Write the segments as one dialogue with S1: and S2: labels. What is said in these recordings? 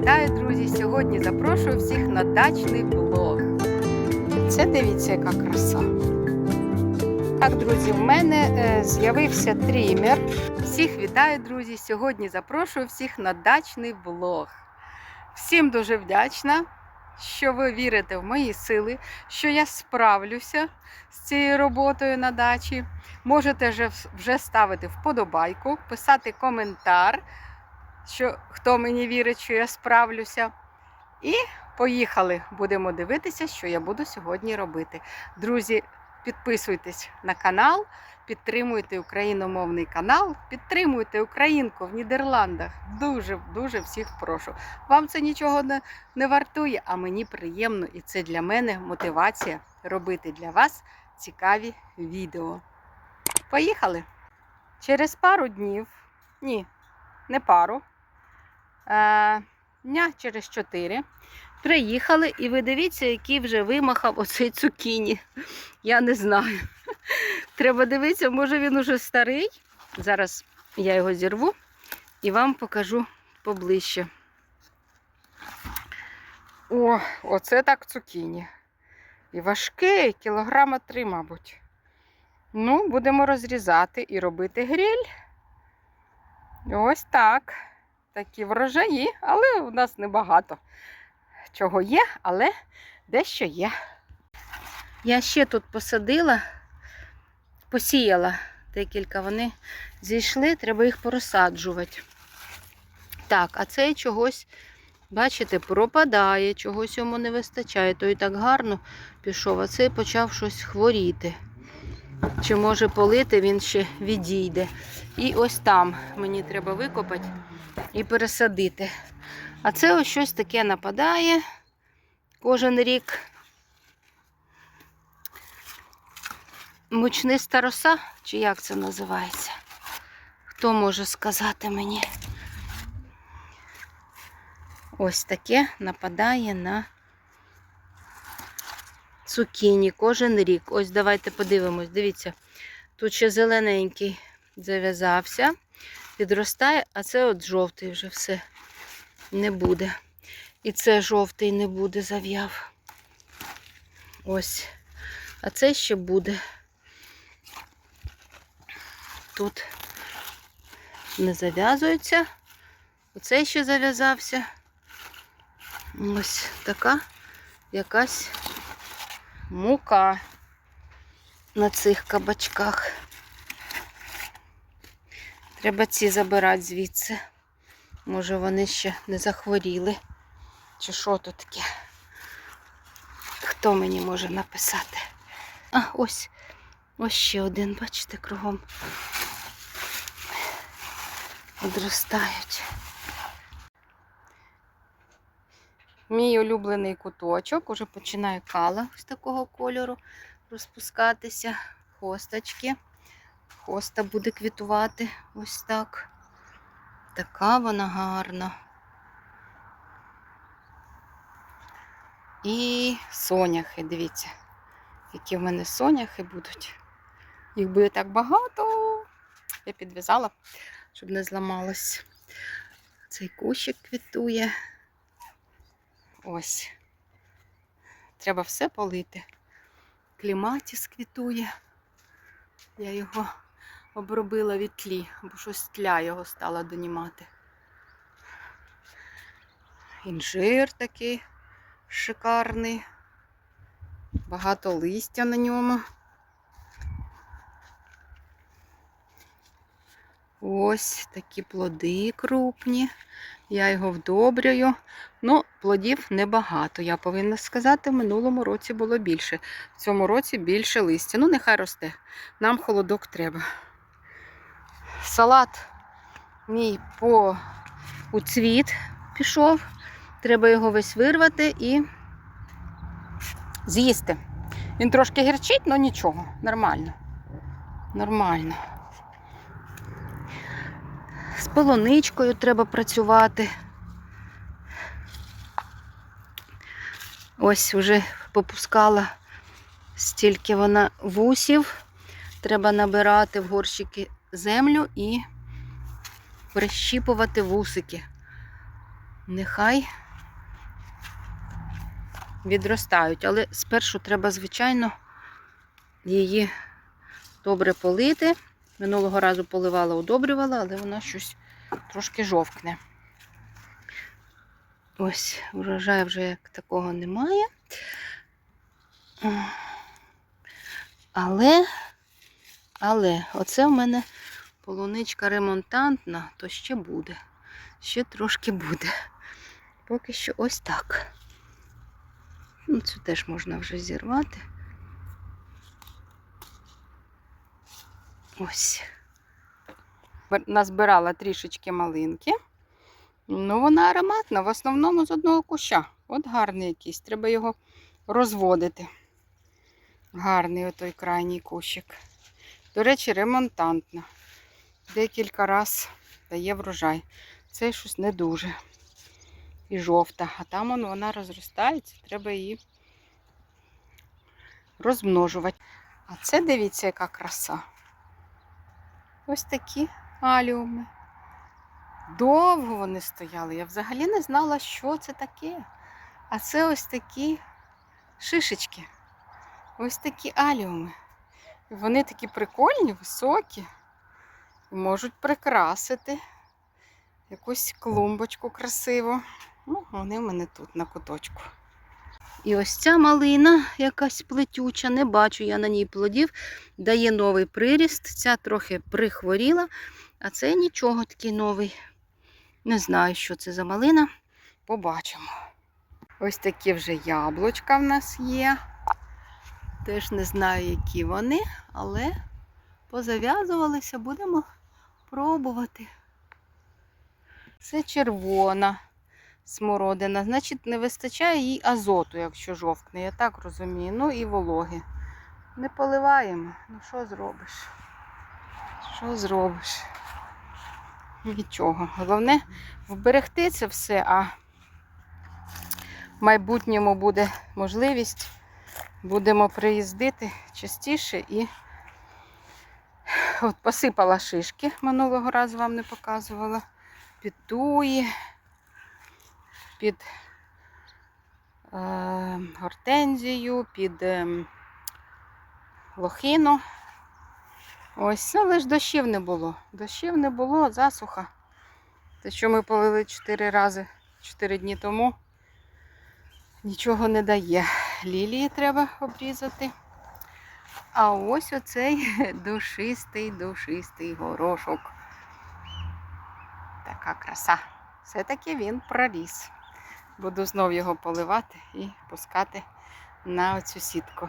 S1: вітаю, друзі! Сьогодні запрошую всіх на дачний блог. Це дивіться, яка краса. Так, друзі, в мене е, з'явився трімер. Всіх вітаю, друзі! Сьогодні запрошую всіх на дачний блог. Всім дуже вдячна, що ви вірите в мої сили, що я справлюся з цією роботою на дачі. Можете вже, вже ставити вподобайку, писати коментар що хто мені вірить, що я справлюся. І поїхали. Будемо дивитися, що я буду сьогодні робити. Друзі, підписуйтесь на канал, підтримуйте україномовний канал, підтримуйте українку в Нідерландах. Дуже дуже всіх прошу. Вам це нічого не, не вартує, а мені приємно, і це для мене мотивація робити для вас цікаві відео. Поїхали! Через пару днів, ні, не пару, дня через 4 приїхали, і ви дивіться, який вже вимахав оцей цукіні. Я не знаю. Треба дивитися, може він уже старий. Зараз я його зірву і вам покажу поближче. О, оце так цукіні. І важкий, кілограма три, мабуть. Ну, будемо розрізати і робити гриль. Ось так. Такі врожаї, але у нас небагато чого є, але дещо є. Я ще тут посадила, посіяла декілька, вони зійшли, треба їх порозсаджувати. Так, а цей чогось, бачите, пропадає, чогось йому не вистачає. Той так гарно пішов, а цей почав щось хворіти. Чи може полити, він ще відійде. І ось там мені треба викопати і пересадити. А це ось щось таке нападає кожен рік. Мучниста роса, чи як це називається? Хто може сказати мені? Ось таке нападає на цукіні кожен рік. Ось давайте подивимось. Дивіться, тут ще зелененький зав'язався, підростає, а це от жовтий вже все не буде. І це жовтий не буде, зав'яв. Ось. А це ще буде. Тут не зав'язується. Оцей ще зав'язався. Ось така якась мука на цих кабачках. Треба ці забирати звідси. Може вони ще не захворіли. Чи що тут таке? Хто мені може написати? А, ось, ось ще один, бачите, кругом. Одростають. Мій улюблений куточок, уже починає кала ось такого кольору розпускатися. Хосточки. Хоста буде квітувати ось так. Така вона гарна. І соняхи, дивіться, які в мене соняхи будуть. Їх буде так багато. Я підв'язала, щоб не зламалось. Цей кущик квітує. Ось. Треба все полити. Кліматіс квітує. Я його обробила від тлі, бо щось тля його стала донімати. Інжир такий шикарний. Багато листя на ньому. Ось такі плоди крупні. Я його вдобрюю. Ну, плодів небагато. Я повинна сказати, в минулому році було більше. В цьому році більше листя. Ну, нехай росте. Нам холодок треба. Салат мій по у цвіт пішов. Треба його весь вирвати і з'їсти. Він трошки гірчить, але нічого. Нормально. Нормально. Полоничкою треба працювати. Ось вже попускала стільки вона вусів. Треба набирати в горщики землю і прищіпувати вусики. нехай відростають. Але спершу треба, звичайно, її добре полити. Минулого разу поливала, удобрювала, але вона щось трошки жовкне. Ось, урожаю вже як такого немає. Але, але, оце в мене полуничка ремонтантна, то ще буде. Ще трошки буде. Поки що ось так. Ну, цю теж можна вже зірвати. Ось. Назбирала трішечки малинки. Ну, вона ароматна, в основному з одного куща. От гарний якийсь. Треба його розводити. Гарний отой крайній кущик. До речі, ремонтантна. Декілька раз дає врожай. Це щось не дуже. І жовта. А там он, вона розростається, треба її розмножувати. А це дивіться, яка краса. Ось такі аліуми. Довго вони стояли. Я взагалі не знала, що це таке. А це ось такі шишечки. Ось такі аліуми. Вони такі прикольні, високі. І можуть прикрасити якусь клумбочку красиву. Ну, вони в мене тут на куточку. І ось ця малина якась плетюча, не бачу я на ній плодів, дає новий приріст. Ця трохи прихворіла, а це нічого такий новий. Не знаю, що це за малина. Побачимо. Ось такі вже яблучка в нас є. Теж не знаю, які вони, але позав'язувалися, будемо пробувати. Це червона смородина. Значить, не вистачає їй азоту, якщо жовкне, я так розумію. Ну і вологи. Не поливаємо. Ну що зробиш? Що зробиш? Нічого. Головне вберегти це все, а в майбутньому буде можливість. Будемо приїздити частіше і от посипала шишки минулого разу вам не показувала. Під туї, під е, гортензію, під е, лохину. Ось, але ж дощів не було. Дощів не було, засуха. Те, що ми полили 4 рази 4 дні тому, нічого не дає. Лілії треба обрізати. А ось оцей душистий, душистий горошок. Така краса. Все-таки він проріс. Буду знов його поливати і пускати на оцю сітку.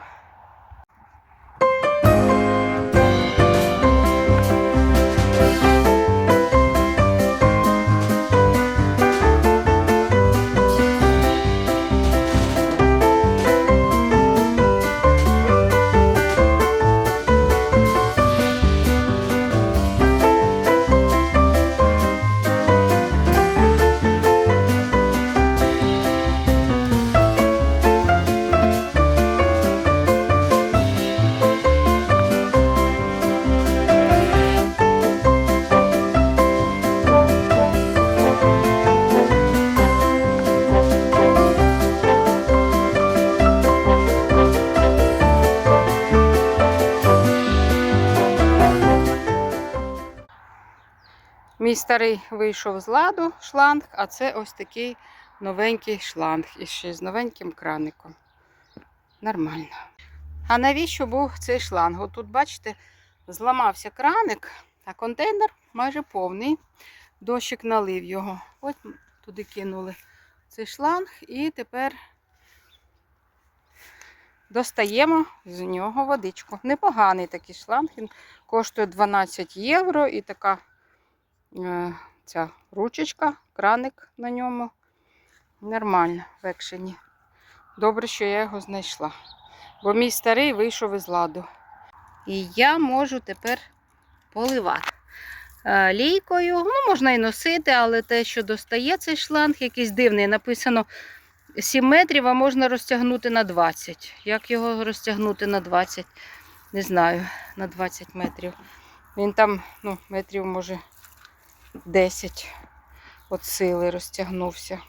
S1: Мій старий вийшов з ладу шланг, а це ось такий новенький шланг і ще з новеньким краником. Нормально. А навіщо був цей шланг? От тут, бачите, зламався краник, а контейнер майже повний. Дощик налив його. От туди кинули цей шланг і тепер достаємо з нього водичку. Непоганий такий шланг, він коштує 12 євро і така ця ручечка, краник на ньому. Нормально в екшені. Добре, що я його знайшла. Бо мій старий вийшов із ладу. І я можу тепер поливати. Е, Лійкою, ну, можна і носити, але те, що достає цей шланг, якийсь дивний, написано 7 метрів, а можна розтягнути на 20. Як його розтягнути на 20? Не знаю, на 20 метрів. Він там, ну, метрів, може, 10. от сили розтягнувся.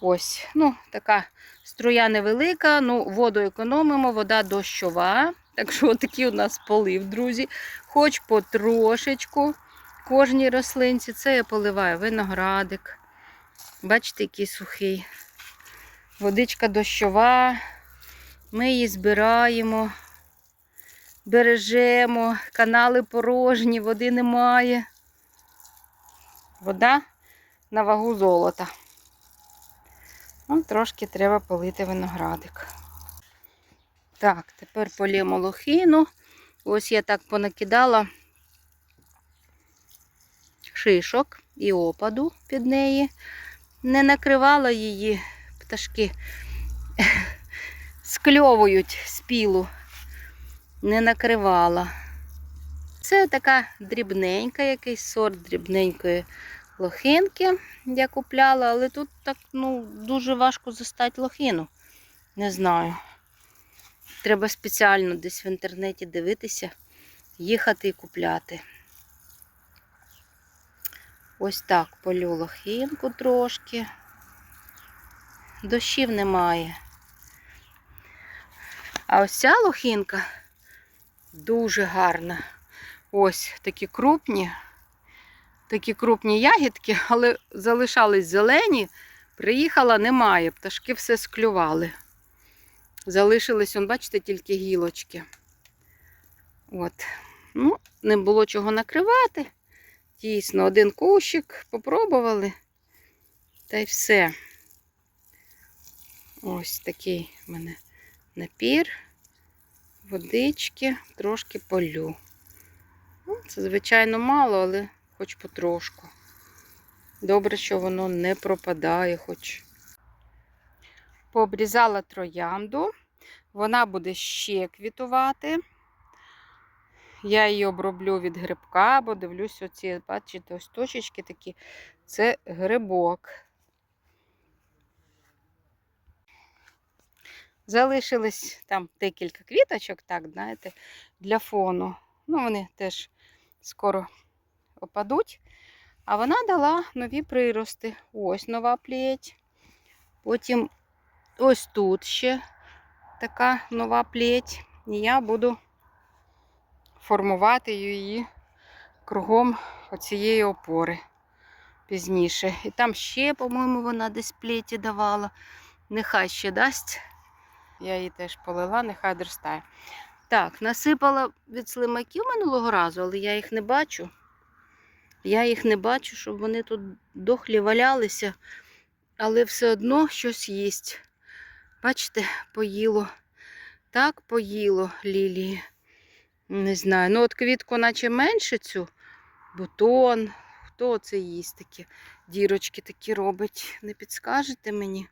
S1: Ось, ну, така струя невелика, ну, воду економимо, вода дощова. Так що такий у нас полив, друзі. Хоч потрошечку кожній рослинці. Це я поливаю виноградик. Бачите, який сухий. Водичка дощова. Ми її збираємо, бережемо, канали порожні, води немає. Вода на вагу золота. Ну, трошки треба полити виноградик. Так, тепер полємо лохину. Ось я так понакидала шишок і опаду під неї. Не накривала її, пташки скльовують з. Не накривала. Це така дрібненька, якийсь сорт дрібненької лохинки я купляла, але тут так ну, дуже важко застати лохину. Не знаю. Треба спеціально десь в інтернеті дивитися, їхати і купляти. Ось так полю лохинку трошки. Дощів немає. А ось ця лохинка дуже гарна. Ось такі крупні, такі крупні ягідки, але залишались зелені. Приїхала, немає. Пташки все склювали. Залишились, он, бачите, тільки гілочки. От. Ну, не було чого накривати. Дійсно, один кущик попробували. Та й все. Ось такий в мене напір, водички, трошки полю. Це, звичайно, мало, але хоч потрошку. Добре, що воно не пропадає, хоч. Пообрізала троянду, вона буде ще квітувати. Я її оброблю від грибка, бо дивлюсь, оці, бачите, ось точечки такі. Це грибок. Залишились там декілька квіточок, так, знаєте, для фону. Ну, вони теж скоро опадуть. А вона дала нові прирости. Ось нова плеть. Потім ось тут ще така нова плеть. І я буду формувати її кругом оцієї опори пізніше. І там ще, по-моєму, вона десь плеті давала. Нехай ще дасть. Я її теж полила, нехай доростає. Так, насипала від слимаків минулого разу, але я їх не бачу. Я їх не бачу, щоб вони тут дохлі валялися, але все одно щось їсть. Бачите, поїло. Так поїло лілії. Не знаю. Ну, от квітку, наче менше цю, бутон. Хто це їсть такі? Дірочки такі робить. Не підскажете мені?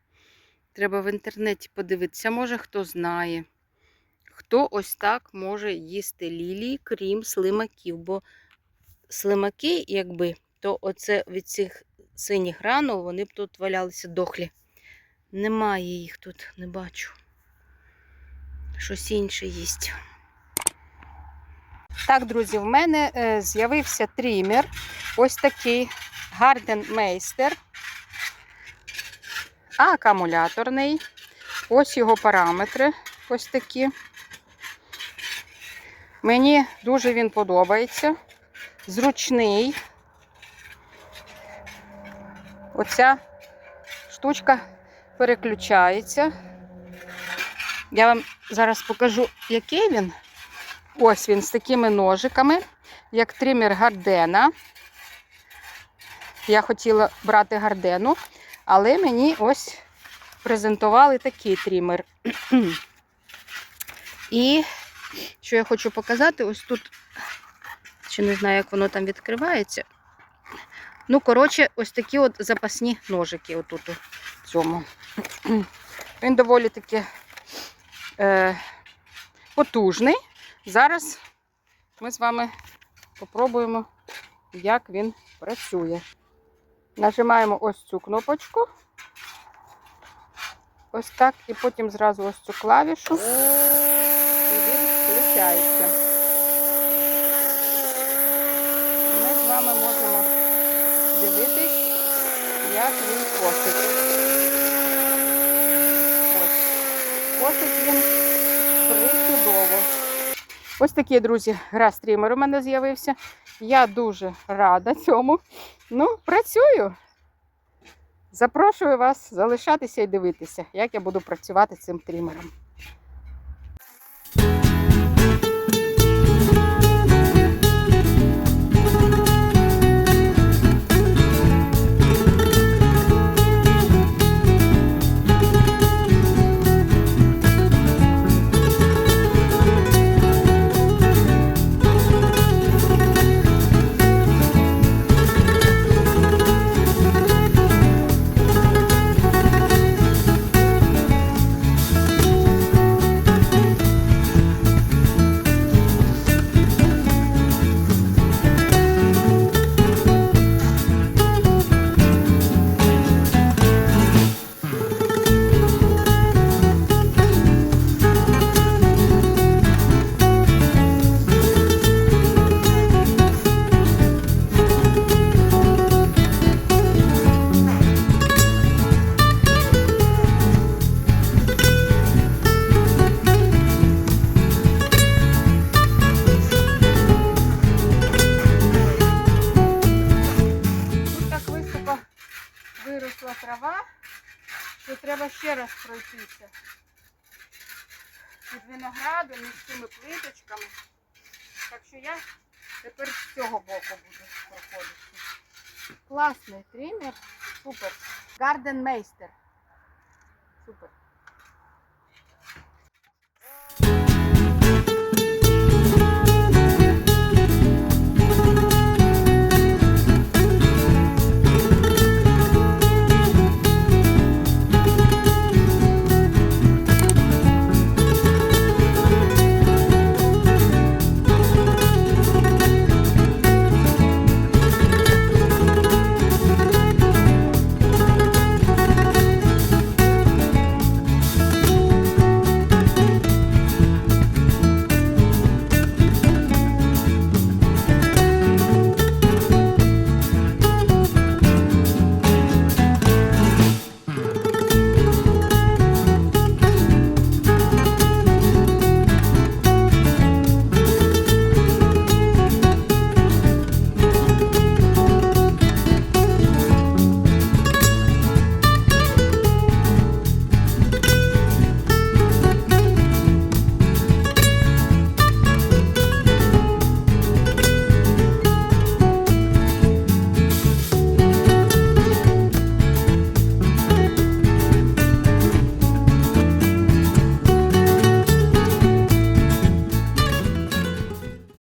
S1: Треба в інтернеті подивитися, може хто знає. Хто ось так може їсти лілії, крім слимаків. Бо слимаки, якби, то оце від цих синіх ранок вони б тут валялися дохлі. Немає їх тут, не бачу. Щось інше їсть. Так, друзі, в мене е, з'явився трімер. Ось такий Meister. Акумуляторний. Ось його параметри. Ось такі. Мені дуже він подобається. Зручний. Оця штучка переключається. Я вам зараз покажу, який він. Ось він з такими ножиками, як тример гардена. Я хотіла брати гардену, але мені ось презентували такий тример. І що я хочу показати, ось тут, ще не знаю, як воно там відкривається. Ну, коротше, ось такі от запасні ножики отут у цьому. Він доволі таки е, потужний. Зараз ми з вами попробуємо, як він працює. Нажимаємо ось цю кнопочку. Ось так, і потім зразу ось цю клавішу. І. Ми з вами можемо подивитись, як він косить. Ось. Косить він причудово. Ось такий, друзі, гра-стрімер у мене з'явився. Я дуже рада цьому. Ну, працюю. Запрошую вас залишатися і дивитися, як я буду працювати цим трімером. трава, то треба ще раз пройтися. Під виноградом між цими плиточками. Так що я тепер з цього боку буду проходити. Класний тример, супер. Гарден мейстер. Супер.